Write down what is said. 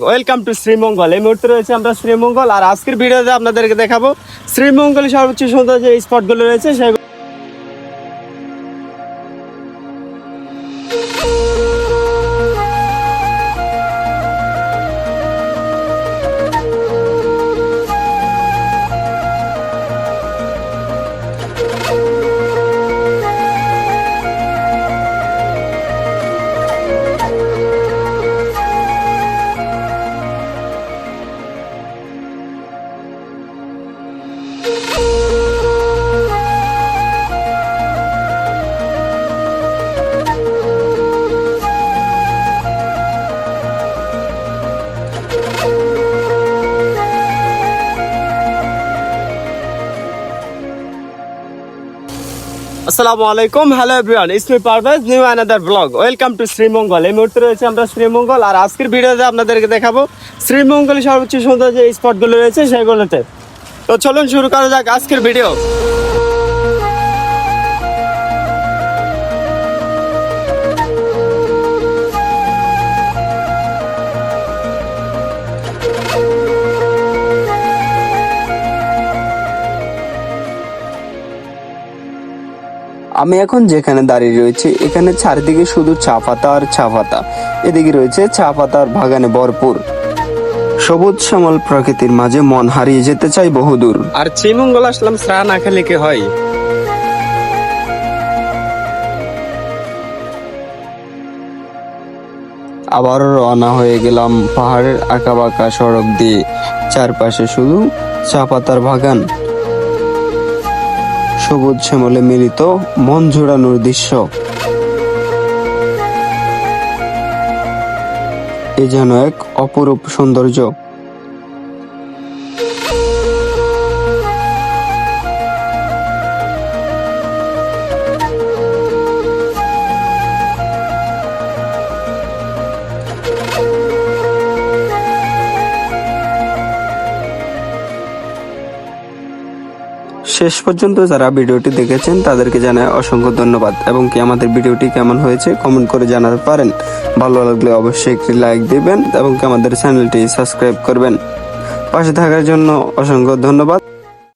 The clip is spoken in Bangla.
ওয়েলকাম টু শ্রীমঙ্গল এই মুহূর্তে রয়েছে আমরা শ্রীমঙ্গল আর আজকের ভিডিওতে আপনাদেরকে দেখাবো শ্রীমঙ্গলের সর্বোচ্চ সুন্দর যে স্পটগুলো রয়েছে সেগুলো আসসালামু আলাইকুম। Hello everyone it's me Parvez new another blog welcome to Sreemangal এই মুহূর্তে রয়েছে আমরা শ্রীমঙ্গল আর আজকের ভিডিওতে আপনাদেরকে দেখাবো শ্রীমঙ্গলের সর্বোচ্চ সুন্দর যে স্পটগুলো রয়েছে সেগুলোতে। তো চলুন শুরু করা যাক আজকের ভিডিও আমি এখন যেখানে দাঁড়িয়ে রয়েছি, এখানে চারিদিকে শুধু চা পাতা আর চা পাতা এদিকে রয়েছে চা পাতার বাগানে ভরপুর। সবুজ শ্যামল প্রকৃতির মাঝে মন হারিয়ে যেতে চাই বহুদূর। আর শ্রীমঙ্গল আসলাম স্রা না খেলে কি হয়। আবারও রওনা হয়ে গেলাম পাহাড়ের আঁকাবাঁকা সড়ক দিয়ে চারপাশে শুধু চা পাতার বাগান। সবুজ শ্যামলে মিলিত মন জোড়ানোর দৃশ্য। এ যেন এক অপরূপ সৌন্দর্য। শেষ পর্যন্ত যারা ভিডিওটি দেখেছেন, তাদেরকে জানায় অসংখ্য ধন্যবাদ। এবং কি আমাদের ভিডিওটি কেমন হয়েছে কমেন্ট করে জানাতে পারেন। ভালো লাগলে অবশ্যই একটি লাইক দিবেন এবং কি আমাদের চ্যানেলটি সাবস্ক্রাইব করবেন। পাশে থাকার জন্য অসংখ্য ধন্যবাদ।